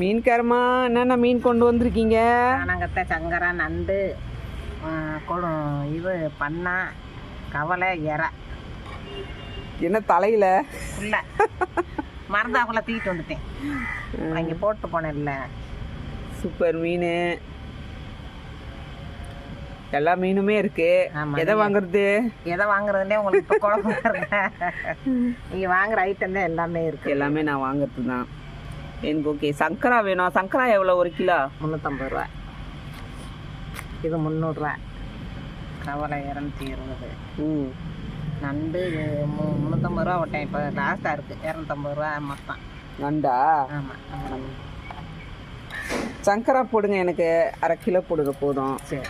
மீன்காரமா என்னென்ன மீன் கொண்டு வந்திருக்கீங்க? காணங்கத்தை சங்கரா நண்டு இது பண்ணா கவலை எறை. என்ன தலையில? இல்லை மறந்தாப்புல தூக்கிட்டு வந்துட்டேன். அங்கே போட்டு போனேன்ல. சூப்பர் மீன். எல்லா மீனுமே இருக்கு. எதை வாங்குறது? எதை வாங்குறதுனே உங்களுக்கு குழப்பம் நீங்கள் வாங்குற ஐட்டம் தான் எல்லாமே இருக்கு. எல்லாமே நான் வாங்குறது தான் எனக்கு ஓகே சங்கரா வேணும். சங்கரா எவ்வளோ ஒரு கிலோ. முந்நூற்றம்பது ரூபா இது முந்நூறுரூவா கவலை இரநூத்தி இருபது. ம். நண்டு மு முந்நூற்றம்பது ரூபா விட்டேன். இப்போ லாஸ்ட்டாக இருக்குது இரநூத்தம்பது ரூபா மொத்தம். நண்டா? ஆமாம் சங்கரா போடுங்க எனக்கு. அரை கிலோ போடுங்க போதும். சரி.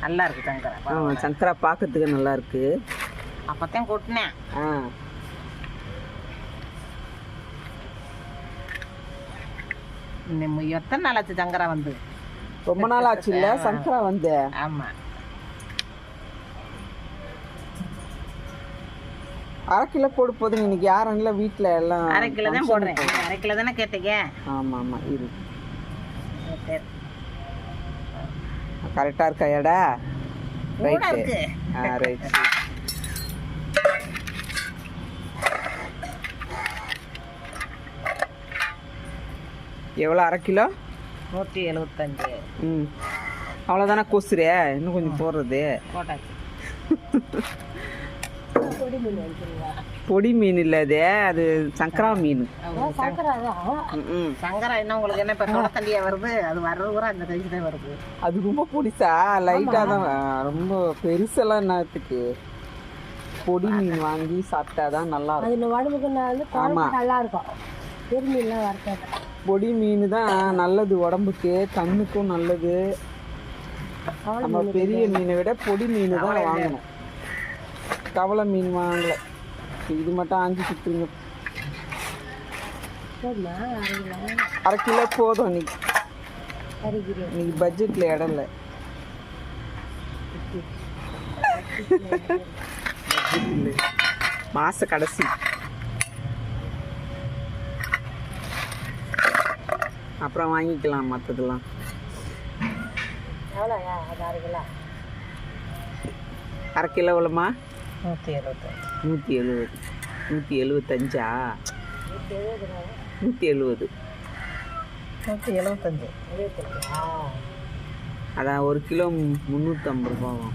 நல்லா இருக்குது சங்கரை. ஆமாம் சங்கரா பார்க்கறதுக்கு நல்லா இருக்கு. அப்போத்தான் கொட்டினேன். ஆ. எத்தனை நாள் ஆச்சு சங்கரா வந்து? ரொம்ப நாள் ஆச்சு இல்ல? சங்கரா வந்து? ஆமாம் அரை கிலோ போடு போதுங்க. இன்னைக்கு யாரும் இல்லை வீட்டில் எல்லாம் அரை கிலோ தான் போடுறேன். அரை கிலோ தானே கேட்டீங்க? ஆமாம் ஆமாம் சரி. கரெக்டாக இருக்கா எடா? ரைட்டு ஆ ரைட் எவ்வளோ அரை கிலோ? நூற்றி எழுபத்தஞ்சு ம். அவ்வளோதானே கொசுரு இன்னும் கொஞ்சம் போடுறது. போட்டாச்சு. பொடி மீன் இல்லை அது அது சங்கரா மீன். ம் சங்கரா என்ன உங்களுக்கு என்ன இப்போ தொட தண்டியா வருது? அது வர்றது கூட அந்த கைக்கு தான் வருது. அது ரொம்ப பொடிசா? லைட்டாக தான் ரொம்ப பெருசெல்லாம் என்னத்துக்கு பொடி மீன் வாங்கி சாப்பிட்டா தான் நல்லா இருக்கும். அதில் உடம்புக்கு வந்து ஆமா. நல்லா இருக்கும். திரும்பிலாம் வரக்காது பொடி மீன் தான் நல்லது உடம்புக்கு கண்ணுக்கும் நல்லது. நம்ம பெரிய மீனை விட பொடி மீன் தான் வாங்கணும். கவலை மீன் வாங்கல. இது மட்டும் ஆஞ்சு சுற்றுங்க அரை கிலோ போதும் இன்னைக்கு. இன்னைக்கு பட்ஜெட்டில் இடம் இல்லை. மாச கடைசி. அப்புறம் வாங்கிக்கலாம் மற்றதெல்லாம் எவ்வளோயா அது அரை கிலோ. அரை கிலோ நூற்றி எழுபத்தஞ்சு நூற்றி எழுபது. நூற்றி எழுபத்தஞ்சா? நூற்றி எழுபது நூற்றி எழுபத்தஞ்சு. அதான் ஒரு கிலோ முந்நூற்றம்பது ரூபாவும்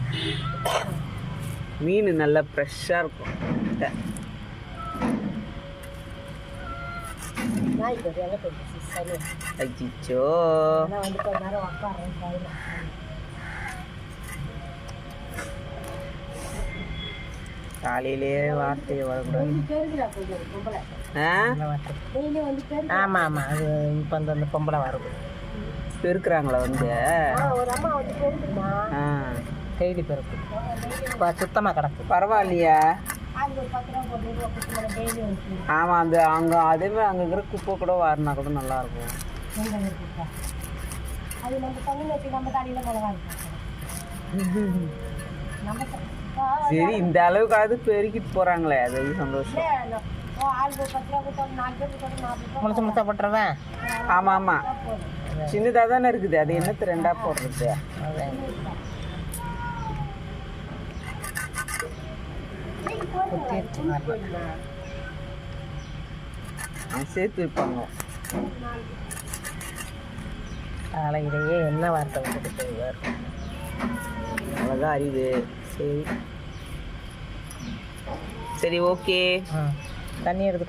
மீன் நல்லா ஃப்ரெஷ்ஷாக இருக்கும். நாய் கொடி எல்லாம் போயிடுச்சு சரி அஜிச்சோ வந்து கொஞ்ச நேரம் கையில் காலையிலே வார்த்தையை வரக்கூடாது ஆமாம் ஆமாம் அது இப்போ அந்த அந்த பொம்பளை வருது பெருக்குறாங்களா வந்து ஆ ஒரு டெய்லி பெருக்கு இப்போ சுத்தமாக கிடக்கு பரவாயில்லையா ஆமாம் அந்த அங்கே அதேமாதிரி அங்கே இருக்கிற குப்பை கூட வாரினா கூட நல்லா இருக்கும். அது நம்ம வச்சு நம்ம மிளகா சரி இந்த அளவுக்காவது பெருக்கிட்டு போகிறாங்களே அது சந்தோஷம். முழுசு முழுசா போட்டுருவேன் ஆமாம் ஆமாம் சின்னதாக தானே இருக்குது அது என்னத்து ரெண்டாக போடுறது? ஆ, சேர்த்து வைப்பாங்க. காலையிலேயே என்ன வார்த்தை விட்டுட்டு போயிடுவார் அவ்வளோதான் அறிவு. சரி. சரி ஓகே தண்ணி எடுத்துட்டு வா.